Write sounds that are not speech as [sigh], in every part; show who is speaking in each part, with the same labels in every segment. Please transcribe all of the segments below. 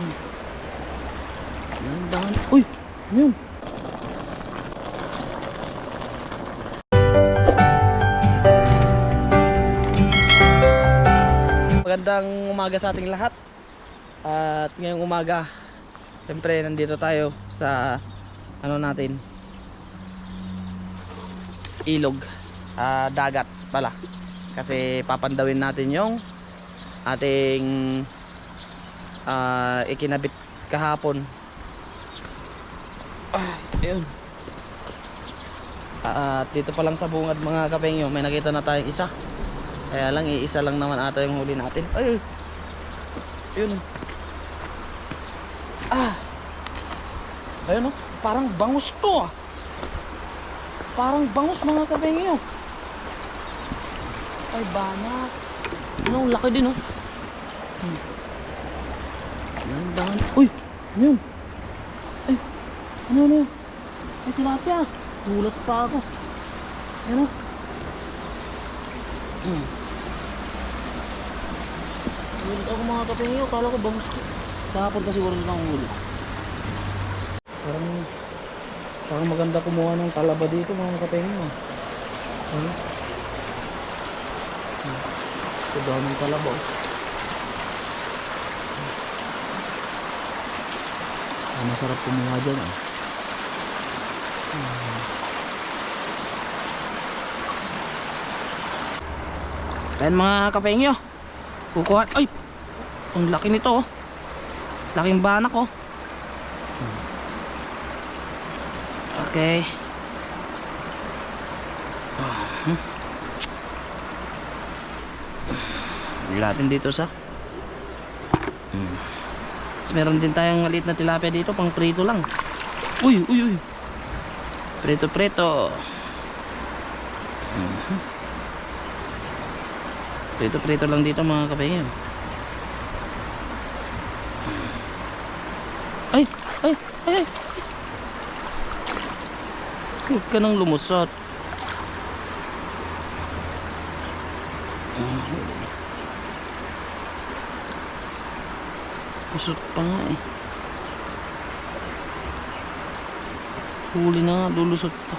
Speaker 1: Hmm. Yan, dahan. Uy! Yun? Magandang umaga sa ating lahat. At ngayong umaga, siyempre nandito tayo sa ano natin ilog, ah, dagat pala. Kasi papandawin natin yung ating ah, ikinabit kahapon. Ay, ayun. At dito pa lang sa bungad mga kapengyo, may nakita na tayong isa. Kaya lang, iisa lang naman ata yung huli natin. Ay. Yun. Ah. Ayun oh, parang bangus to ah. Parang bangus mga kapengyo. Ay, banak. Ano, ang laki din oh. Hmm. Uy, ano yun? Ay, ano, ano? Ay, tilapia. Tulad pa ako. Yan oh. Hmm. Tulad ako mga kapengyo. Kala ko bangus to. Kahapon kasi wala nang huli. Parang, parang maganda kumuha ng talaba dito mga kapengyo. Ano? Ito daming talaba. oh. Ah, masarap kumuha dyan ah. Ayan mga kapengyo. Kukuha. Ay! Ang laki nito oh. Laking banak oh. Okay. Hmm. Lagyan natin dito sa hmm. Tapos meron din tayong maliit na tilapia dito pang prito lang. Uy uy uy. Prito prito Mhm. prito prito lang dito mga kapengyo ay ay ay ay. huwag ka nang lumusot Kusot pa nga eh. Huli na nga, lulusot pa.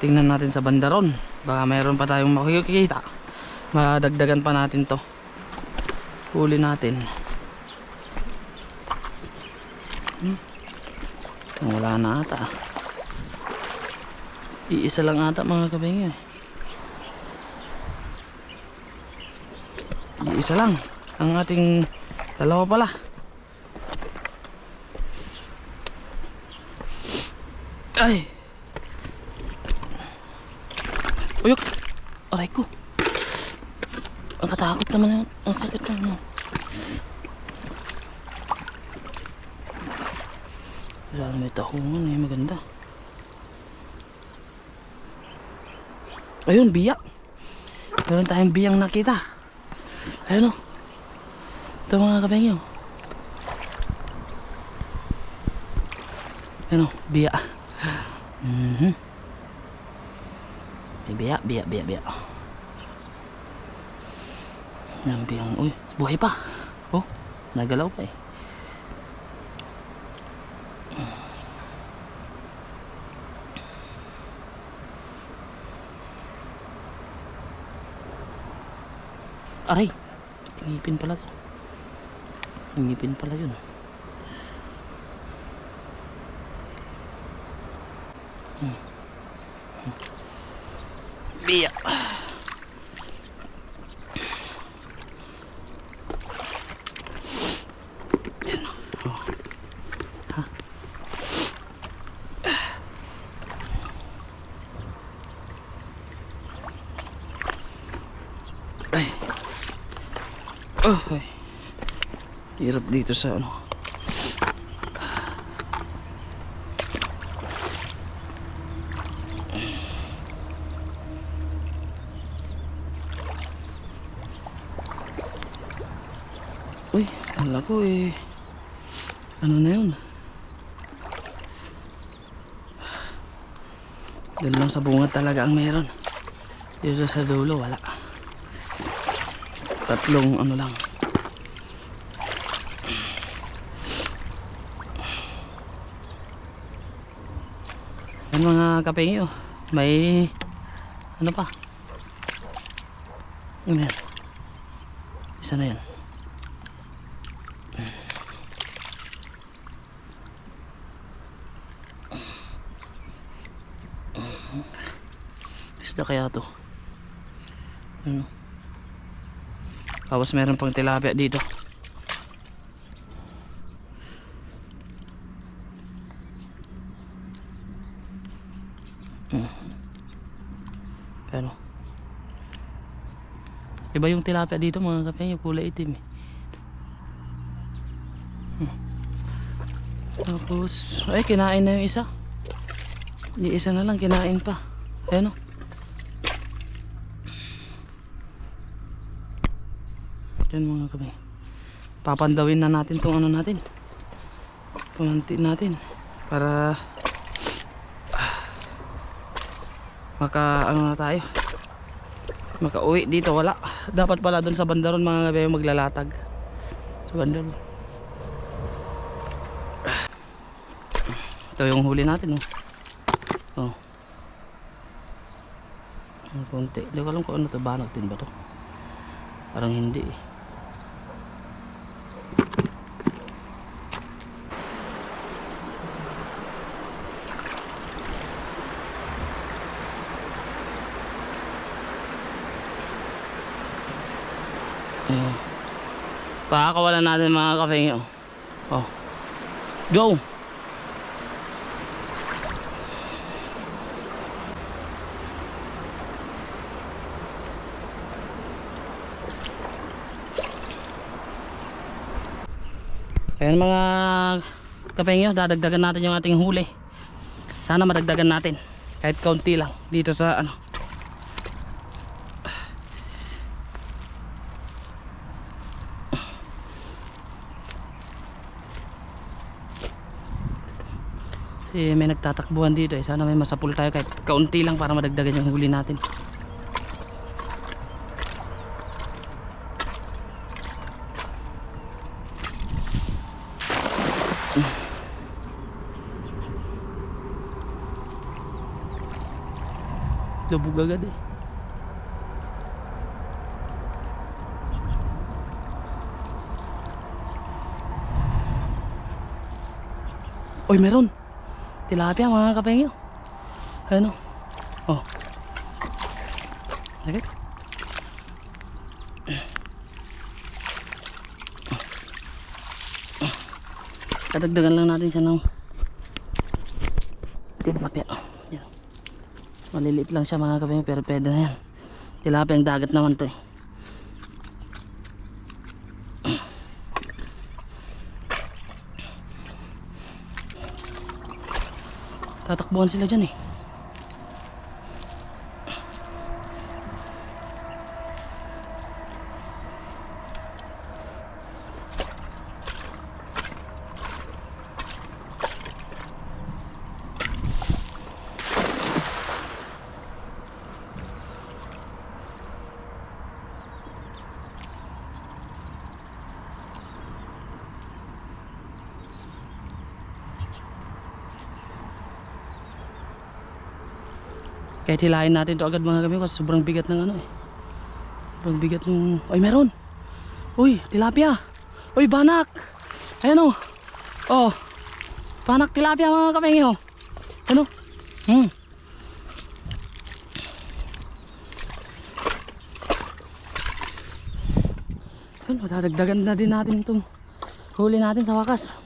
Speaker 1: Tingnan natin sa bandaron. Baka mayroon pa tayong makikita. Madagdagan pa natin to. Huli natin. Hmm. Wala na ata ah. Iisa lang ata mga kabengyo eh. Iisa lang. Ang ating dalawa pala. Ay! Uyok! Aray ko! Ang katakot naman yun. Ang sakit naman. Sana may tahungan eh. Maganda. Ayun, biyak. Meron tayong biyang nakita. Ayun o. Ito mga kabengyo. Ayun o, biyak. Mhm. May biyak, biyak, biyak, biyak. Yan biyang, uy, buhay pa. Oh, nagalaw pa eh. Aray! Ngipin pala to. Ngipin pala yun. Hmm. Hmm. Biya. Ay. Oh. Hirap dito sa ano. Uy, wala ko eh. Ano na yun? Doon lang sa bunga talaga ang meron. Dito sa dulo, wala. Tatlong ano lang. Yan mga kapengyo. May ano pa? Ano yan? Isa na yan. Isda kaya to? Ano? Tapos meron pang tilapia dito. Hmm. Ano? Iba yung tilapia dito mga kape, yung kulay itim eh. Hmm. Tapos, ay kinain na yung isa. Yung isa na lang kinain pa. Ayan o. Yan mga kape. Papandawin na natin tong ano natin. Pumanti natin. Para maka ano na tayo. Makauwi dito wala. Dapat pala doon sa bandaron mga kape maglalatag. Sa bandaron. Ito yung huli natin oh. Oh. Konti. Hindi ko alam kung ano to. Banag din ba to? Parang hindi eh. Pakakawalan natin mga kafeng Oh. Go! Ayan mga kapengyo, dadagdagan natin yung ating huli. Sana madagdagan natin. Kahit kaunti lang dito sa ano. Kasi may nagtatakbuhan dito eh. Sana may masapul tayo kahit kaunti lang para madagdagan yung huli natin. Lubog agad eh. Oy, meron. Tilapia mga kapengyo. Ano? Oh. Okay. Dadagdagan lang natin siya ng tilapia. Yan. Maliliit lang siya mga kapengyo pero pwede na yan. Tilapia ang dagat naman to eh. Tatakbuhan sila dyan eh. Kahit hilahin natin to agad mga kami kasi sobrang bigat ng ano eh. Sobrang bigat ng... Ay meron! Uy, tilapia! Uy, banak! Ayan o! Oh! Banak tilapia mga kami oh! Ano? Hmm. Ayun, madadagdagan na din natin itong huli natin sa wakas.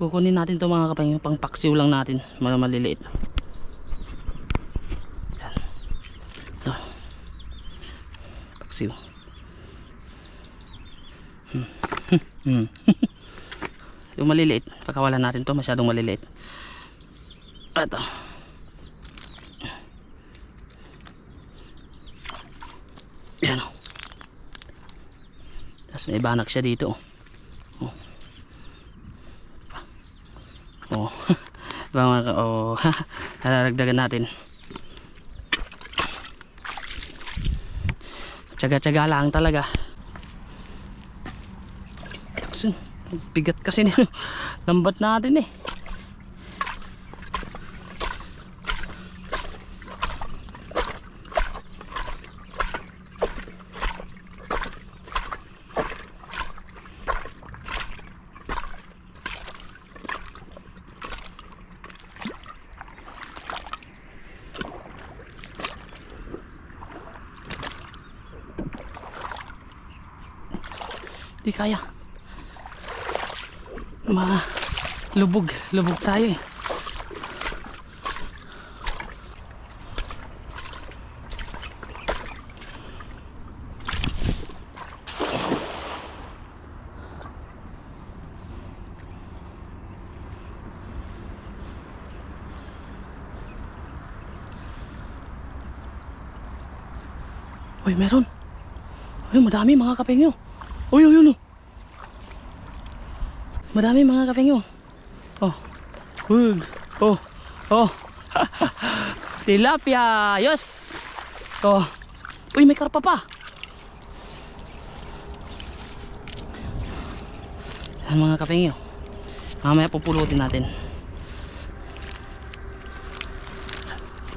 Speaker 1: Kukunin natin itong mga kapangyo, pang paksiw lang natin, mga maliliit. Yan. Ito. Hmm. yung maliliit, pagkawalan natin to masyadong maliliit. Ito. Yan o. Tapos may banak siya dito. oh. Oh.
Speaker 2: Mga, [laughs] oh, [laughs] [laughs] nararagdagan natin. Tsaga-tsaga lang talaga. Bigat kasi. [laughs] Lambat natin eh. Di kaya. Ma lubog, lubog tayo eh. Uy, meron. Uy, madami mga kapengyo. Uy, uy, uy. Madami mga kapengyo. Oh. Hug. Oh. Oh. [laughs] Tilapia. Yes. Oh. Uy, may karpa pa. Yan mga kapengyo. Mamaya pupulutin natin.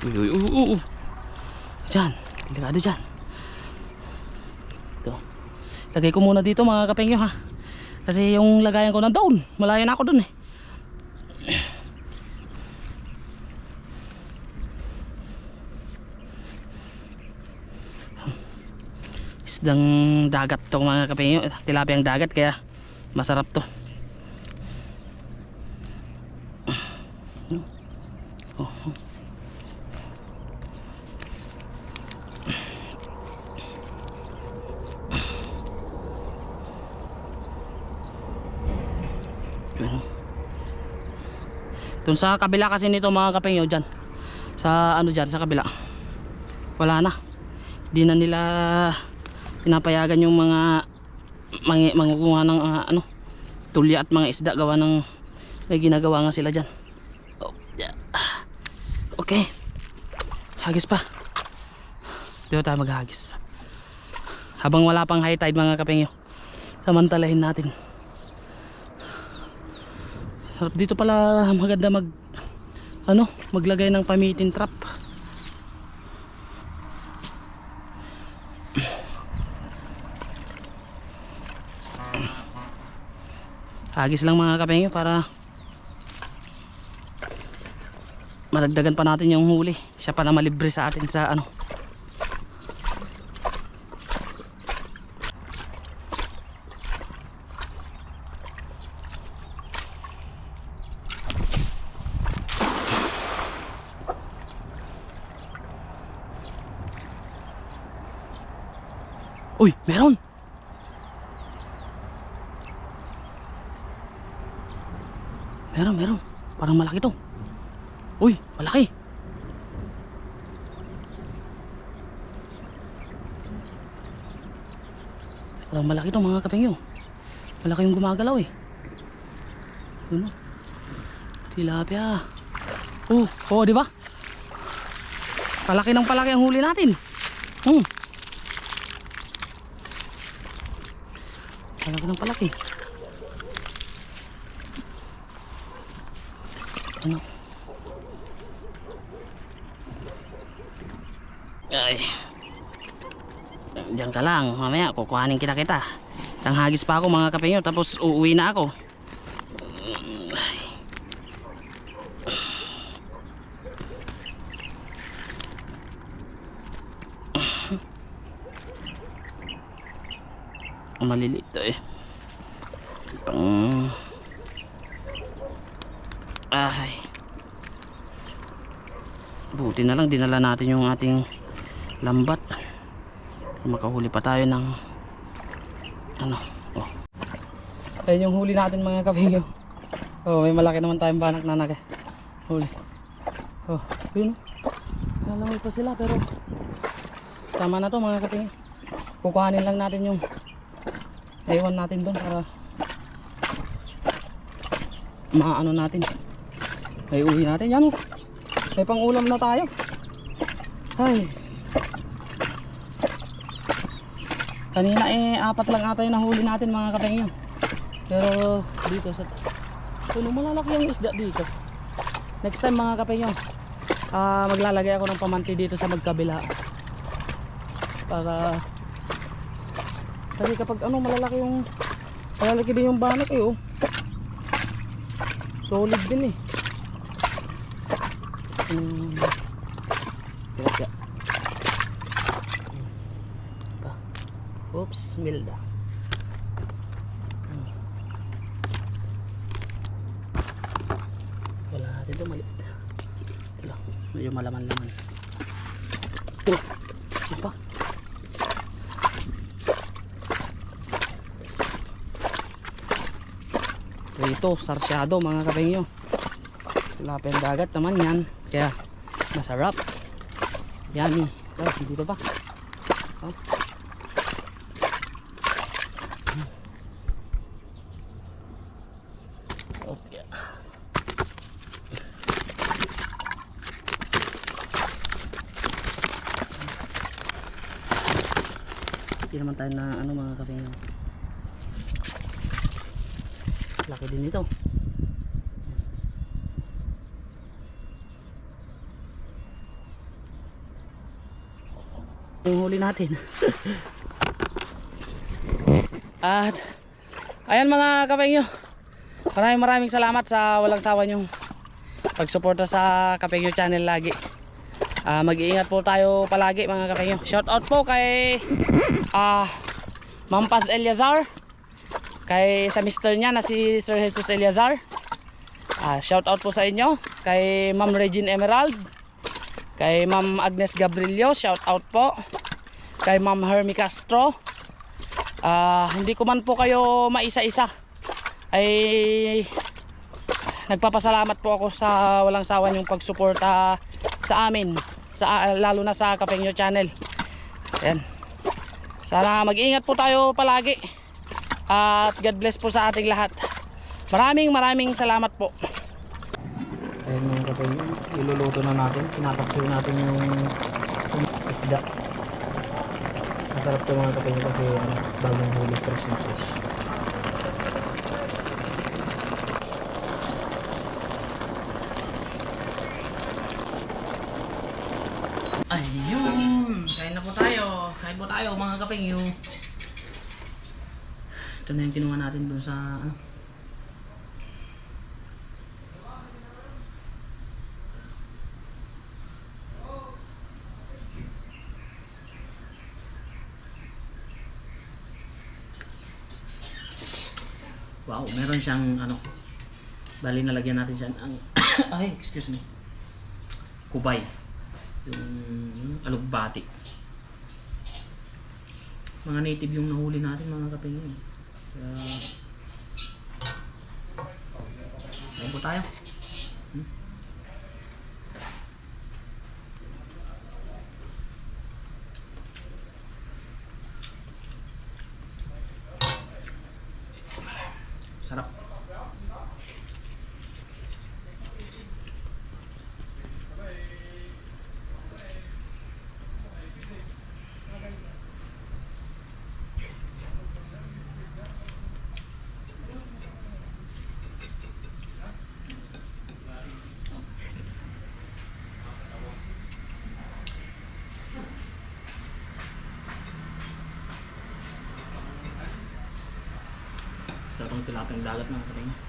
Speaker 2: Uy, uy, uy, uy. Diyan. Delikado dyan. Lagay ko muna dito mga kapengyo ha. Kasi yung lagayan ko nandoon. Malayo na ako dun eh. Isdang dagat to mga kapengyo. Tilapia ang dagat kaya masarap to. Doon sa kabila kasi nito mga kapengyo dyan. Sa ano dyan, sa kabila. Wala na. Di na nila pinapayagan yung mga mga mangukuha ng ah, ano tulya at mga isda gawa ng may ginagawa nga sila dyan. Oh, yeah. Okay. Hagis pa. Dito tayo maghagis. Habang wala pang high tide mga kapengyo. Samantalahin natin. Dito pala maganda mag ano, maglagay ng pamitin trap. Hagis lang mga kapengyo para madagdagan pa natin yung huli. Siya pa na malibre sa atin sa ano. Uy, meron! Meron, meron. Parang malaki to. Uy, malaki. Parang malaki to mga kapengyo. Malaki yung gumagalaw eh. Ano? Tilapia. Oh, oh, di ba? Palaki ng palaki ang huli natin. Hmm. Palaki ng palaki. Ano? Ay. Diyan ka lang. Mamaya kukuhanin kita kita. Isang hagis pa ako mga kapengyo. Tapos uuwi na ako. Maliliit to eh. Pang... Ay. Buti na lang dinala natin yung ating lambat. Makahuli pa tayo ng ano. Oh. Ayun yung huli natin mga kabingyo. Oh, may malaki naman tayong banak na nag huli. Oh, yun. oh. Nalangoy pa sila pero tama na to mga kabingyo. Kukuhanin lang natin yung naiwan natin doon para maano natin Ay, uwi natin. Yan, oh. May pang-ulam na tayo. Ay. Kanina eh, apat lang ata yung nahuli natin mga kapengyo. Pero dito sa... Puno malalaki yung isda dito. Next time mga kapengyo, ah maglalagay ako ng pamanti dito sa magkabila. Para... Kasi kapag ano malalaki yung... Malalaki din yung banak eh oh. Solid din eh. Hmm. Teka. Pa. Oops, Milda. Hmm. Wala natin ito, mali. Ito lang, medyo malaman-laman. Ito, ito pa. Rito, sarsyado mga kapengyo. Lapin dagat naman yan. Kaya masarap. Yummy. Oh, dito pa. Oh. Okay. Hindi naman tayo na ano mga kapengyo. Laki din ito. Yung huli natin. [laughs] At ayan mga kapengyo. Maraming maraming salamat sa walang sawa nyong pagsuporta sa Kapengyo channel lagi. Ah, mag-iingat po tayo palagi mga kapengyo. Shout out po kay Ma'am Paz Eliazar kay sa mister niya na si Sir Jesus Eliazar. Ah, shout out po sa inyo kay Ma'am Regine Emerald, kay Ma'am Agnes Gabrilio, shout out po. Kay Ma'am Hermie Castro. Ah, hindi ko man po kayo maisa-isa. Ay nagpapasalamat po ako sa walang sawa yung pagsuporta sa amin, sa lalo na sa Kapengyo channel. Ayan. Sana mag-ingat po tayo palagi. At God bless po sa ating lahat. Maraming maraming salamat po. Ayun mga kapatid, iluluto na natin. Pinapaksiw natin yung, isda. Masarap to mga kapatid kasi ano, bagong huli fresh na fresh. Ayun! Kain na po tayo. Kain po tayo mga kapengyo. Ito na yung kinuha natin dun sa ano. Wow, meron siyang ano. Bali nalagyan natin siya ang [coughs] ay, excuse me. Kubay. Yung, yung alugbati. Mga native yung nahuli natin mga kapengyo. Kaya Ayan po tayo. Hmm? Sarap. Sarap ang tilapia ng dagat mga kapengyo.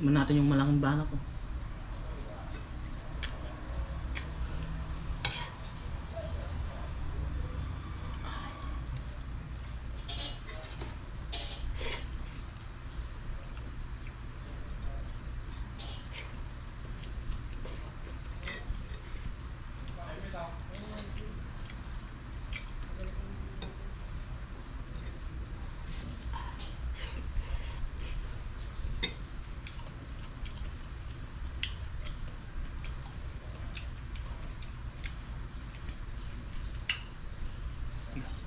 Speaker 1: Tingnan natin yung malaking banak ko. Yes.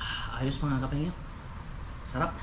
Speaker 1: Ah, ayos mga kapengyo. Sarap.